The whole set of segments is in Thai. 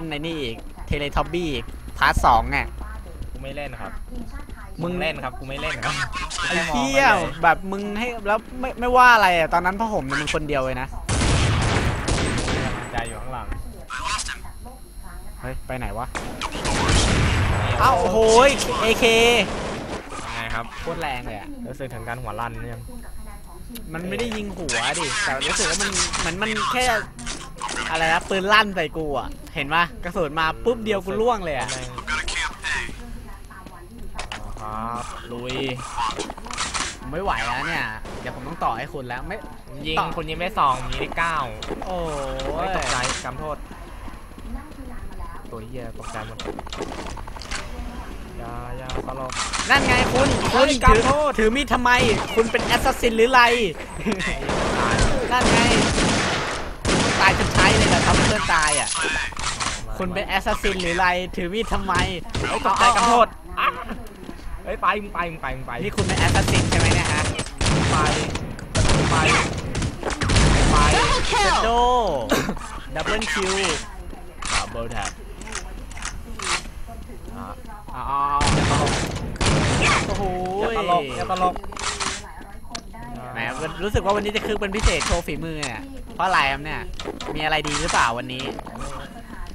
เป็นในนี่อีก เทเลท็อบบี้อีกพาร์ทสองอะ กูไม่เล่นครับ มึมึงงเล่นครับ กูไม่เล่นครับไอ้แค่มองเที่ยมันเลยแบบมึงให้แล้วไม่ไม่ว่าอะไรอะตอนนั้นพ่อผมเนี่ยมึงคนเดียวเลยนะกำลังใจอยู่ข้างหลังเฮ้ย ไปไหนวะ เอ้าโอ้โหเอเคยังไงครับ โคตรแรงเลยอะ รู้สึกถึงการหัวลั่นเนี่ยงมันไม่ได้ยิงหัวดิ แต่รู้สึกว่ามันเหมือนมันแค่ อะไรนะปืนลั่นใส่กูอะ เห็นปะกระสุนมาปุ๊บเดียวกูล่วงเลยอะแม่งอ๋อครับลุยผมไม่ไหวแล้วเนี่ย เดี๋ยวผมต้องต่อให้คุณแล้วไม่ผมยิงต่อคุณยิงได้สองผมยิงได้เก้าโอ้ไม่ยตกใจกำโทษ ตัวเหี้ยตกใจหมดอยาอยาตลก นั่นไงคุณเฮ้คุณยถือกำโทษ ถือมีดทำไม คุณเป็นแอสซัสซินหรือไรตายนั่นไง อนตายอะ คุณเป็นแอสซัสซินหรือไร ถือมีดทำไมเฮ้ยตกใจกำโทษอะเฮ้ยไปมึงไปมึงไปมึงไปนี่คุณเป็นแอสซัสซินใช่ไหมเนี่ยฮะไปไปไปโดดับเบิลคิวดับเบิลแท็บอะอ๋อโอ้โหอย่าตลกอย่าตลกแห มรู้สึกว่าวันนี้จะคึกเป็นพิเศษโชว์ฝีมือเนี่ยเพราะอะไรครับเนี่ย มีอะไรดีหรือเปล่าวันนี้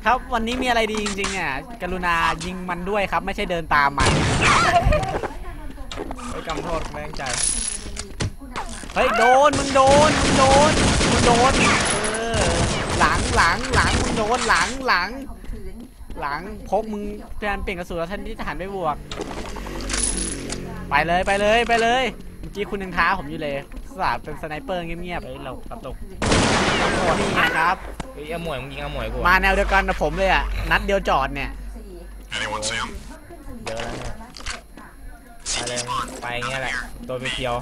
ครับวันนี้มีอะไรดีจริงๆเนี่ยกรุณายิงมันด้วยครับ ไม่ใช่เดินตามมันเฮ้ยกำโทษแม่งใจเฮ้ยโดนมึงโดนมึงโดนมึงโดนเออหลังหลังหลังมึงโดนหลังหลัง หลังพกมึงพยายามเปลี่ยนกระสุนแล้วท่านที่ทหารไม่บวก ไปเลยไปเลยไปเลยเมื่อ กี้คุณยังท้าผมอยู่เลยสาดเป็นสไนเปอร์เงียบเฮ้ยเรากระตุกๆนี่นะครับ เฮ้ยเอาหมวยมึงยิงเอาหมวยกูมาแนวเดียวกันกับผมเลยอะ นัดเดียวจอดเนี่ยเยอะแล้วเนี่ยไปเลยไปอย่างเงี้ยแหละตัวไปเที่ยว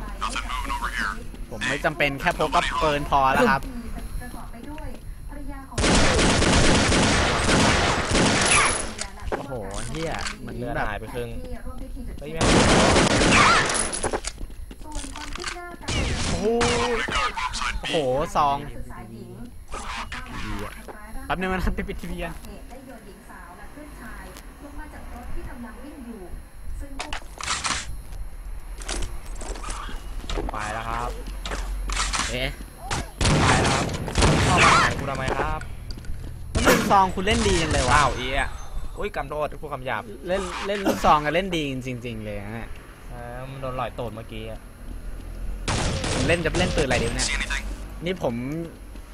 ผมไม่จำเป็นแค่พกก็เปินพอแล้วครับ โอ้โหเฮียเหมือนเลือดแบบหายไปครึ่งเฮ้ยแม่ง โอ้โหโอ้โหซองแป๊บนึงมันไปปิดทีวีกันไปแล้วครับ เอ๊ะไปแล้วครับเข้ามาหากูทำไมครับแล้วมึงซองคุณเล่นดีจังเลยว้าวะวอีอะอุ้ยกำโทษพูดคำหยาบ เล่นเล่นลูกซองกันเล่นดีจริงๆเลยนะเนี่ยเออมันโดนหลอยโตดเมื่อกี้อะ เล่นจะเล่นปืนอะไรดีวะเนี่ยนี่ผม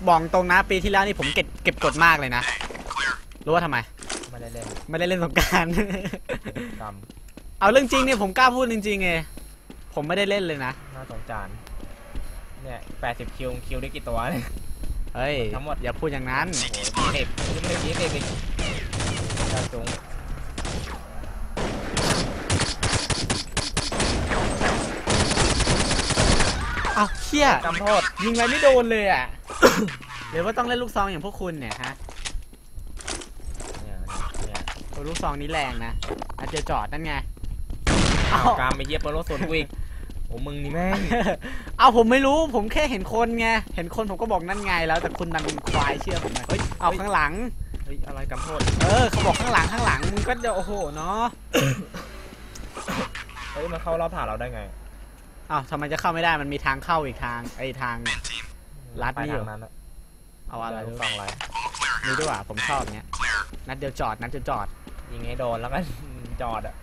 บอกตรงนะปีที่แล้วนี่ผมเก็บเก็บกดมากเลยนะ รู้ว่าทำไม ไม่ได้เล่นไม่ได้เล่นสงกรารกเอาเรื่องจริงเนี่ยผมกล้าพูดจริงๆไงผมไม่ได้เล่นเลยนะำน่าสงสารเนี่ย80คิวคิวได้กี่ตัวเนี่ยเฮ้ยทั้งหมดอย่าพูดอย่างนั้นโอ้โหยี่สิบยังไม่ได้ยี่สิบอีกดาวจุง เอาเชี่ยกำโทษยิงไปไม่โดนเลยอะ หรือว่าต้องเล่นลูกซองอย่างพวกคุณเนี่ยฮะเนี่ยเนี่ยโอ้ลูกซองนี้แรงนะอาจจะจอดนั่นไงเอาเอากามไปเยียบโปรโลโซนกูอีกโอ้มึงนี่แม่งเอาผมไม่รู้ผมแค่เห็นคนไงเห็นคนผมก็บอกนั่นไงแล้วแต่คุณดันเป็นควายเชื่อผมไหมเฮ้ยเอาข้างหลังเฮ้ยอะไรกำโทษเออเขาบอกข้างหลังข้างหลังมึงก็เดี๋ยวโอ้โหเนาะเฮ้ยมันเข้ารอบผ่านเราได้ไง อ้าวทำไมจะเข้าไม่ได้มันมีทางเข้าอีกทางไอ้ทางรัดไปนี่อยู่ทางนั้นอะเอาอะไรเดี๋ยวดูฟังอะไรนี่ด้วยว่ะผมชอบเนี้ยนัดเดียวจอดนัดเดียวจอด ยิงให้โดนแล้วกัน จอดอะ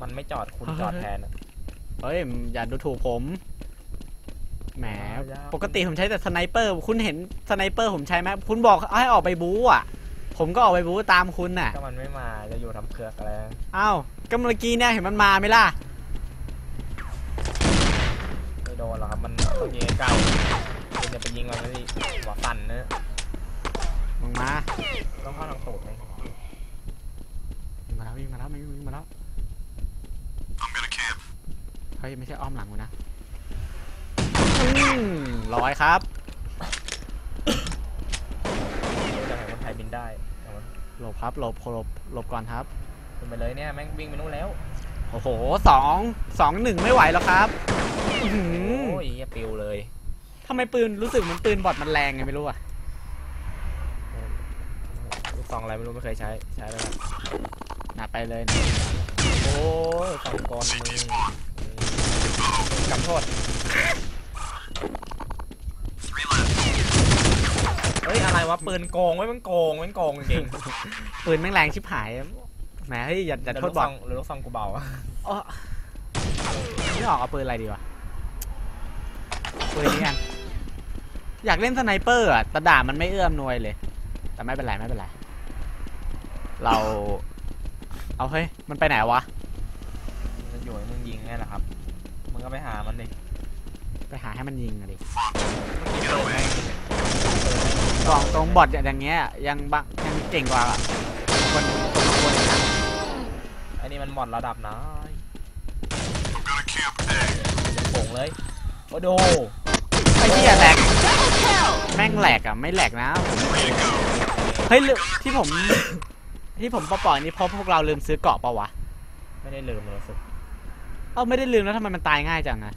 มันไม่จอดคุณจอดแทนอะ เฮ้ยอย่าดูถูกผมแหมยาวๆปกติผมใช้แต่สไนเปอร์ คุณเห็นสไนเปอร์ผมใช้ไหมคุณบอกให้ออกไปบู๊อะ ผมก็ออกไปบู๊ตามคุณน่ะก็มันไม่มาจะอยู่ทำเผือกอะไรอ้าวก็เมื่อกี้เนี่ยเห็นมันมาไหมล่ะ ไม่โดน หรอกครับ มันต้องยิงให้เก่าคุณจะไปยิงมันไม่ดีหัวสั่นเนอะมึงมาต้องเข้าทางตูดไหมวิ่งมาแล้ววิ่งมาแล้ววิ่งมาแล้วเฮ้ยไม่ใช่อ้อมหลังกูนะอืมร้อยครับเดี๋ยวจะเห็นคนไทยบินได้เอามันหลบครับหลบหลบหลบก่อนครับขึ้นไปเลยเนี่ยแม่งวิ่งไปนู่นแล้ว โอ้โหสองสองหนึ่งไม่ไหวแล้วครับอื้อหื โอ้อยเหี้ยปิวเลยทำไมปืนรู้สึกเหมือนปืนบอดมันแรงไงไม่รู้อะลูกซองอะไรไม่รู้ไม่เคยใช้ ใช้แล้วน่ะไปเลยนะโอ้ยสองกรมึงกำโทษ เฮ้ย อะไรวะ ปืนโกงไว้มันโกงมันโกงจริงปืนแม่งแรงชิบหายแหมเฮ้ยอย่าอย่าโทษบอลหรือลูกซองกูเบาอะอ๋อไม่ออกเอาปืนอะไรดีวะ ปืนนี้กัน อยากเล่นสไนเปอร์อะแต่ด่ามันไม่เอื้อมหนวยเลย แต่ไม่เป็นไรไม่เป็นไร เรา เอาเฮ้ย มันไปไหนวะมันอยู่ให้มึงยิงไงล่ะครับ มึงก็ไปหามันดิไปหาให้มันยิงอะดิเปิดแม่งกล่องตรงบอทอย่างเงี้ย ยังบางยังเก่งกว่าคนคนบางคนอีกนะไอ้นี่มันหมดระดับน้อยโป่งเลย โอ้โดไอ้ที่แหลกแม่งแหลกอะไม่แหลกนะเฮ้ยลืมที่ผม ที่ผมปล่อยๆนี่เพราะพวกเราลืมซื้อเกราะปะวะไม่ได้ลืมเลยรู้สึกเอ้าไม่ได้ลืมแล้วทำไมมันตายง่ายจังอะ